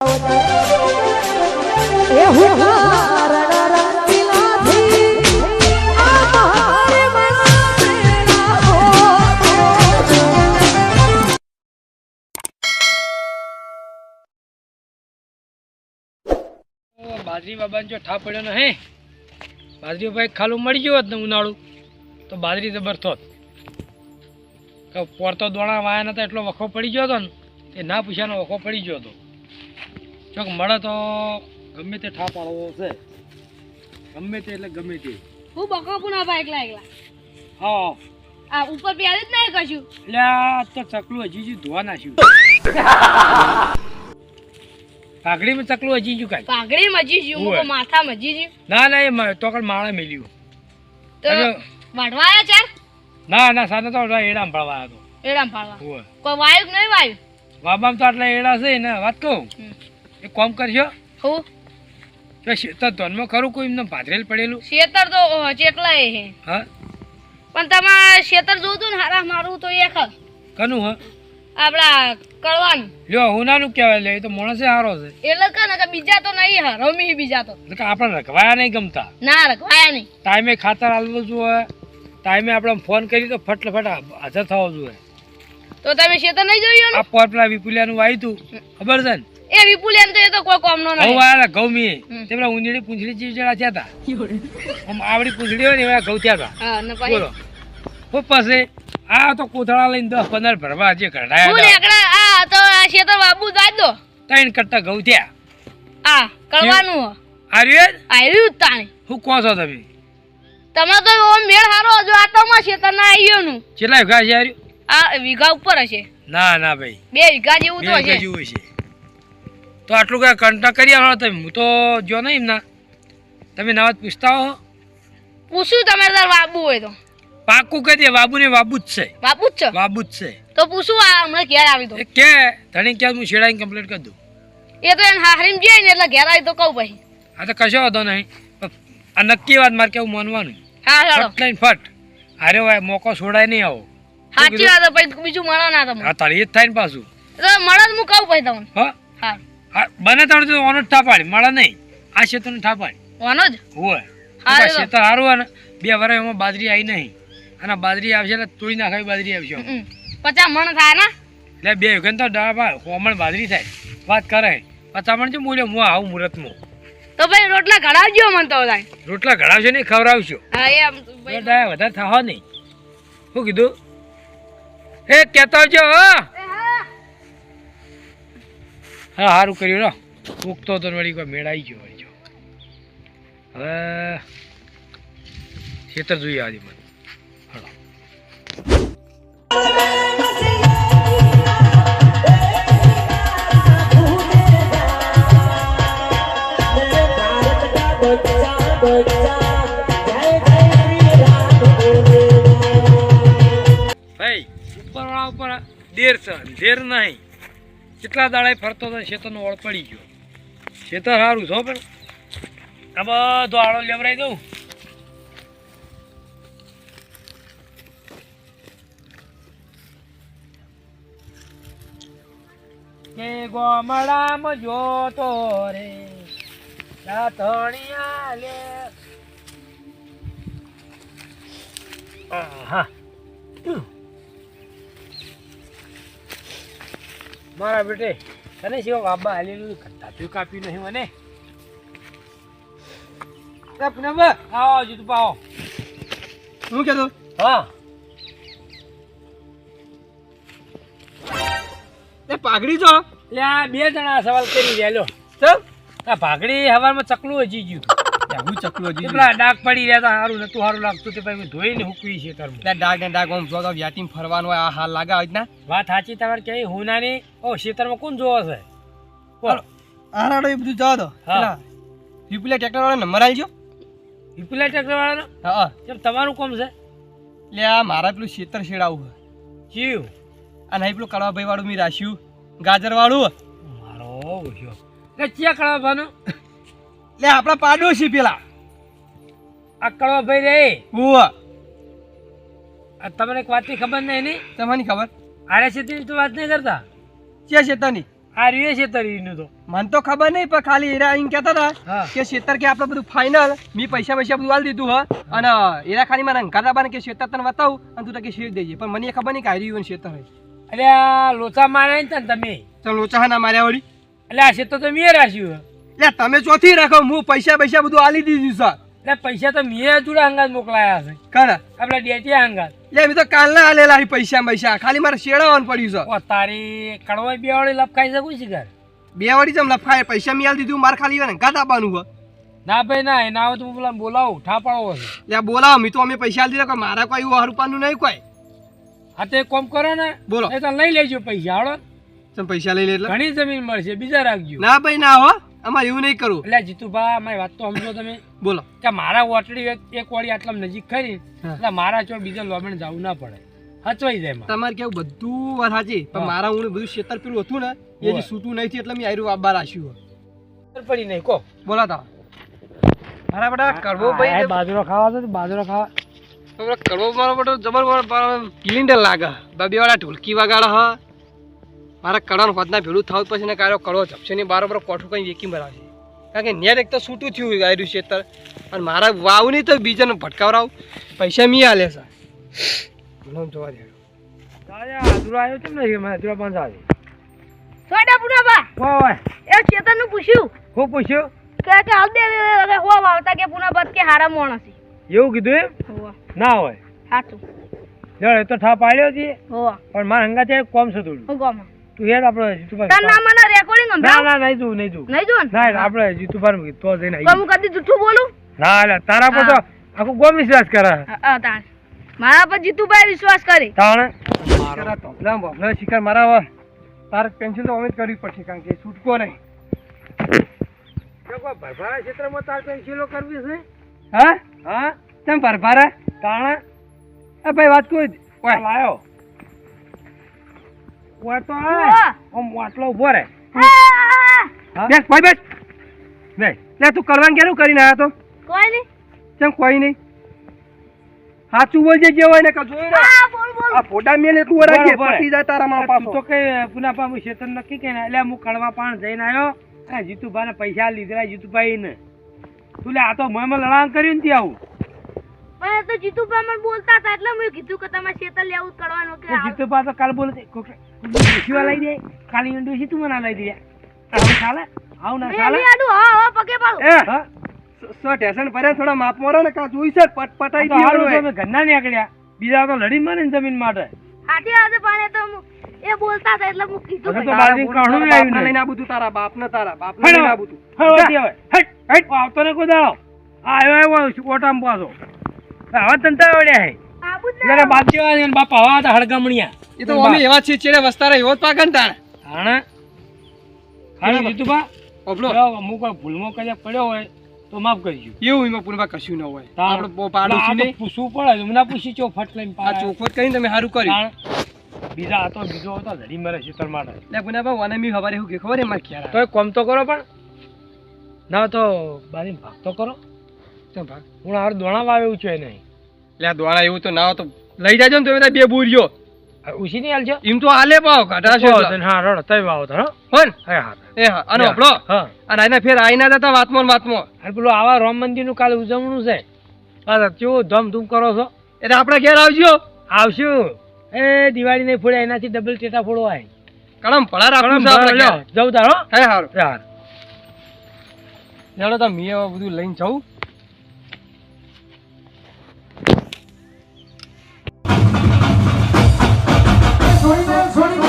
એ બાજરી બાબાને જો ઠા પડ્યો ને હે બાજરી ભાઈ ખાલું મળી ગયો હોત ને ઉનાળું, તો બાજરી જબર થોત પોરતો દોણા વાયા નતા, એટલો વખો પડી ગયો હતો ને એ ના પૂછ્યાનો વખો પડી ગયો હતો. ચોક મળે તો ગમે તે ઠા પાડવો છે. ગમે તે એટલે ગમે તે. હું બકો પણ બા એકલા એકલા. હા. આ ઉપર પહેરી જ નહીં કશું. એટલે તો ચકલું હજી હજી ધોવા નાખ્યું. પાઘડીમાં ચકલું હજી હજુ કાંઈ? પાઘડી મજી જ્યું હું માથા મજી જ્યું ના ના એ તો કણ માળા મેલ્યું. તો વાડવાયા ચાર? ના ના સાને તો એડામ પડવા હતો એડામ પડવા કોઈ વાયુ નહીં વાયુ? વાબામ તો આટલા એડા છે ને વાત કહું. એક કામ કરજો. હું. શેતર ધોનમાં ખરું કોઈ એમને ભાદરેલ પડેલું? શેતર તો ચેકલા એ હે. હા? પણ તમારે શેતર જોતું ને હારા મારું તો એક. કનું હા? આપડા કળવાનું. લ્યો હુનાનું કહેવાય લે એ તો માણસે હારો છે. એટલે કે કે બીજા તો નહીં હા રમી બીજા તો. કે આપણે રખવાયા નહીં ગમતા. ના રખવાયા નહીં. ટાઈમે ખાતર આલવું જોઈએ ટાઈમે આપણે ફોન કરી તો ફટફટ હાજર થવો જોઈએ. તો તમે શેતર નહીં જોયું આ પોર પેલા વિપુલિયાનું વાયતું ખબર છે ને? એ એમ તો એ તો કોઈ કોમનો નો નહીં. વાયા ઘઉં મી હમ. તે પેલા ઊંધીડી પૂંછડી જેવી જરા થયા હતા આમ આવડી પૂંછડી હોય ને એવા ઘઉં થયા હતા હા ને પછી? બોલો. હું પાસે આ તો કોથળા લઈને દસ પંદર ભરવા જે કઢાયા હતા એકડા આ તો આ શેતર બાબુ દાદ દો ત્રણ કરતા ઘઉં થયા. આ કરવાનું હો. આ રહ્યું આવ્યું જ તાણે. હું કોણ છો તમે? તમે તો ઓમ મેળ હારો હજુ આ તો માં શેતર ના આવ્યો નું કેટલા વિઘા છે હાર્યું આ વીઘા ઉપર હશે. ના ના ભાઈ. બે વીઘા જેવું તો હશે. જેવું છે તો આટલું કંઈ કંટા કરી આવો તમે. હું તો જો નહીં એમના. તમે નવા પૂછતા હો. પૂછું તમારે તાર બાબુ હોય તો. પાકું કહી દે બાબુ ને બાબુ જ છે. બાબુ જ છે? બાબુ જ છે. તો પૂછું આ હમણાં ઘેર આવી દો કે ધણી ક્યાં હું શેડાઈને કમ્પ્લીટ કરી દઉં. એ તો એને હારીમ જાય ને એટલે ઘેર આવી તો કહું ભાઈ આ તો કશો વાંધો નહીં. આ નક્કી વાત મારે કેવું માનવાનું? હા ફટ લઈને ફટ. અરે ભાઈ મોકો છોડાય નહીં આવો. સાચી વાત પછી બીજું મળો ના તમે હા તારી જ થાય ને પાછું. મળો હું કહું ભાઈ તમને. હા હા? હા. બને ત્રણ તો ઓનો જ ઠાપાડી મળે નહીં. આ ક્ષેત્રને ઠાપાડી ઓનો જ? હોય. ક્ષેત્ર સારું હોય ને બે વર્ષ એમાં બાજરી આવી નહીં. અને બાજરી આવશે એટલે તોડી નાખાવી બાજરી આવશે. પચાસ મણ થાય ને? એટલે બે વખત તો ડાબા હોમણ બાજરી થાય. વાત કરે. પચામણ છે મૂલ્ય? હું આવું મુહૂર્તમાં તો ભાઈ રોટલા ઘડાવજો મને તો થાય રોટલા ઘડાવશો નહીં ખવડાવશો. હા એ વધારે થવા નહીં. શું કીધું? એ કહેતો જો હો. હા. સારું કર્યું ઉગતો તો વળી કોઈ મેળાઈ ગયો હોય જો. હવે ખેતર જોઈએ આજે મને. ભાઈ, ઉપરવાળા ઉપર દેર છે, દેર નહીં. કેટલા દાડા ફરતો હતો ખેતરનો ઓળ પડી ગયો. ખેતર સારું છો પણ. આ બધો આડો લેવરાઈ દઉં. કે ગોમડામાં જોતો રે. રાતણિયા લે. આહા. મારા બેટે તને શિવ બાબા હાલેલું તું કાપ્યું નહીં મને. આવો જીતુ પાવો શું કહેતો હા. એ પાઘડી છો લે આ બે જણા સવાલ કરી રહ્યા લો ચલ આ ભાગડી હવામાં ચકલું હજી ગયું. હું ચકલો પેલા ડાક પડી રહ્યા હતા સારું નતું સારું લાગતું તે પછી ધોઈને હૂકવી છે તારું ડાક ને ડાક આમ જો તો વ્યાટીમ ફરવાનું આ હાલ લાગે આવી ના? વાત સાચી તમારે કે હું નાની ઓ શેતરમાં કોણ જોવો છે? આરાડો એ બધું જવા દો. હા. પેલા વિપુલા ટ્રેક્ટર વાળા નંબર આલજો. વિપુલા ટ્રેક્ટર વાળાનો હા હા. કેમ તમારું કોમ છે? એટલે આ મારા પેલું ખેતર શેડાવું છે. જીવ અને પેલું કડવાભાઈ વાળું મેં રાશ્યું ગાજર વાળું મારો એટલે ચિયા કળાવવાનો એટલે આપણા પાડોશી પેલા. આ કળવા ભાઈ રે. આ. તમને એક વાતની ખબર નહીં એની તમને ખબર? આરે છે તો વાત નહીં કરતા? ક્યાં શેતાની? આ રહ્યું છે તો. મને તો ખબર નહીં પણ ખાલી એરા એમ કહેતા હતા કે શેતર કે આપણે બધું ફાઇનલ મેં પૈસા પૈસા બધું આલી દીધું હ. અને એરા ખાલી મને બાને કે શેતર તને બતાવું અને તું કે શેર દેજે. પણ મને એ ખબર નહીં કે હારી શેતર હોય. એટલે આ લોચા માર્યા ને તમે. તો લોચા ના માર્યા વળી. એટલે આ શેતર તો મેં રાખ્યું એટલે તમે ચોથી રાખો હું પૈસા પૈસા બધું આલી દીધું સર એટલે પૈસા તો મેં જોડે હંગાત મોકલાયા છે. કાના આપણે ડેટી હંગાત. લે મેં તો કાલના આલેલા પૈસા પૈસા ખાલી મારે શેડાવાનું પડ્યું છે. ઓ તારી કડવાઈ બે વાળી લપકાઈ શકું છે ઘર? બે વળી જમ લફાય પૈસા મેં આલી દીધું મારે ખાલી અંકાત આપવાનું હોય ના ભાઈ ના એના આવે તો હું પેલા બોલાવું ઠાપાડો છે. લે બોલાવો મેં તો અમે પૈસા આલી દીધા મારા કોઈ એવું રૂપિયાનું નહીં કોઈ. હા તો એક કોમ કરો ને બોલો. એ તો લઈ લેજો પૈસા હાલો. ચમ પૈસા લઈ લે એટલે? ઘણી જમીન મળશે બીજા રાખજો. ના ભાઈ ના હો. અમારે એવું નહીં કરવું. એટલે જીતુભા અમારી વાત તો સમજો તમે. બોલો. કે મારા વોટડી એક વાળી આટલા નજીક ખરી એટલે મારા ચો બીજા લોબણ જવું ના પડે. હચવાઈ જાય તમારે કેવું બધું વાત સાચી. પણ મારા હું બધું શેતર પેલું હતું ને એ જે સૂતું નહીં એટલે મેં આયરું આબા રાખ્યું પડી નહીં કો. બોલા તા. મારા બેટા કરવો ભાઈ. બાજરો ખાવા તો બાજરો ખાવા. કરવો મારો બેટો જબર કિલિન્ડર લાગે. બે વાળા ઢોલકી વગાડે હ. મારા કડાનું હોદના ભેળું થવું પછી ને કારો કડો જપશે ને બારોબર કોઠું કઈ વેકી મરાવશે કારણ કે નેર એક તો છૂટું થયું આયરું શેતર અને મારા વાવ નહીં તો બીજાને ભટકાવરાવ. પૈસા મી આલે છે. બોલો જોવા દે હાજરો આવ્યો કેમ નથી? મને હાજરો પાંચ આવે સોડા પુનાબા વાહ વાહ એ ચેતનનું પૂછ્યું. હું પૂછ્યું? કે કે હાલ દે અરે હો વાવતા કે પુનાબા કે હારા માણસ એવું કીધું એમ? હોવા. ના હોય. સાચું જળ એ તો ઠા પાડ્યો છે. હોવા. પણ મારા હંગા છે કોમ છે થોડું. હું ગોમાં. તું હેડ આપણે જીતુભાઈ તાર નામ મને રેકોર્ડિંગ ના સંભળાવ ના નહીં જોવું નહીં જોવું નહીં જો ને? ના આપણે જીતુભાઈ મૂકી તો જઈને તો હું કદી જૂઠું બોલું? ના ના તારા પર તો આખું ગોમ વિશ્વાસ કરે. હા, તાણ. મારા પર જીતુભાઈ વિશ્વાસ કરી. તાણ? મારા તો ના, શિકાર મારા હવે તારે પેન્શન તો અમે જ કરવી પડશે કારણ કે છૂટકો નહીં. ભરભરા ક્ષેત્રમાં તાર પેન્સિલો કરવી છે? હા? હા? તેમ ભરભારા તાણે? એ ભાઈ વાત કોઈ ઓય. લાયો. ઓય તો આય ઓમ વાટલો ઊભો રે બેસ ભાઈ બેસ. નહીં લે તું કલવાન કેનું કરીને આવ્યો તો? કોઈ નહીં. કેમ કોઈ નહીં? સાચું બોલજે જે હોય ને કે જોઈ ને બોલ આ ફોટા મેલ એટલું વરાજે. પતી જાય તારા મારા તું તો પાછો. કઈ પુના પામું ક્ષેત્ર નક્કી કે એટલે હું કડવા પાણ જઈને આવ્યો અને જીતુભાઈ પૈસા લીધેલા જીતુભાઈ ને તું લે આ તો મોય લડાણ કર્યું ને ત્યાં આવું પણ તો જીતુભાઈ મને બોલતા હતા એટલે મેં કીધું કે તમે શેતર લેવું કરવાનું કે તો તો કાલ બોલે ડોશીવા લઈ દે કાલી ડોશી તું મને લઈ દે. આવું ચાલે? આવું ના ચાલે? આડું હા હા પગે પાડું. એ? હા. સો ટેશન ભર્યા થોડા માપ મારો ને કા જોઈ છે પટ પટાઈ તો હારું તમે ઘરના નીકળ્યા. બીજા તો લડી મારે ને જમીન માટે. હાથી આજે પાણી તો એ બોલતા હતા એટલે હું કીધું તો આવ્યું લઈને તારા બાપ ને તારા બાપ ને. હેટ, હેટ. આવતો ને કોઈ દાડો. આવ્યો આવ્યો ઓટામાં પાછો. હવે તંતા વળ્યા હે. જરા બાપ જેવા ને બાપ આવા હતા હળગામણિયા. એ તો અમે એવા છીએ ચેડે વસ્તારા એવો જ પાકે ને હાણા હાણે જીતુભા ઓબલો અમુક ભૂલમો કદાચ પડ્યો હોય તો માફ કરજો. એવું એમાં પૂરવા કશું ન હોય. આપણે પાડોશી ને પૂછવું પડે હમણાં પૂછી ચો ફટ લઈને આ. ચોખવટ કરીને તમે સારું કર્યું. બીજા હતો બીજો હતો લડી મરે શીતળ માટે લે પુના વાને મી ખબર એવું કે ખબર એમાં ક્યારે તો કોમ તો કરો પણ. ના તો બારી ભાગ તો કરો. હું હાર દોણા વાવ્યું છે નહીં. એટલે દોણા એવું તો ના હોય તો લઈ જાજો ને તમે બે બુરીઓ. ઉછી નહીં હાલજો એમ તો હાલે પાવ કાઢાશો હા રડ તઈ વાવો તો હોન. હે હા. એ હા અને આપણો હા. અને આના ફેર આઈના જતા વાતમો વાતમો. અરે પેલું આવા રામ મંદિરનું કાલે ઉજવણું છે. હા ધમ ધૂમ કરો છો? એટલે આપણે ઘેર આવજો. આવશું. એ દિવાળી નહીં ફોડે એનાથી ડબલ ટેટા ફોડવા કળમ પડા ઘેર. જવું તારો હે. હારું. યાર ચાલો તો મી બધું લઈને જાઉં. 29,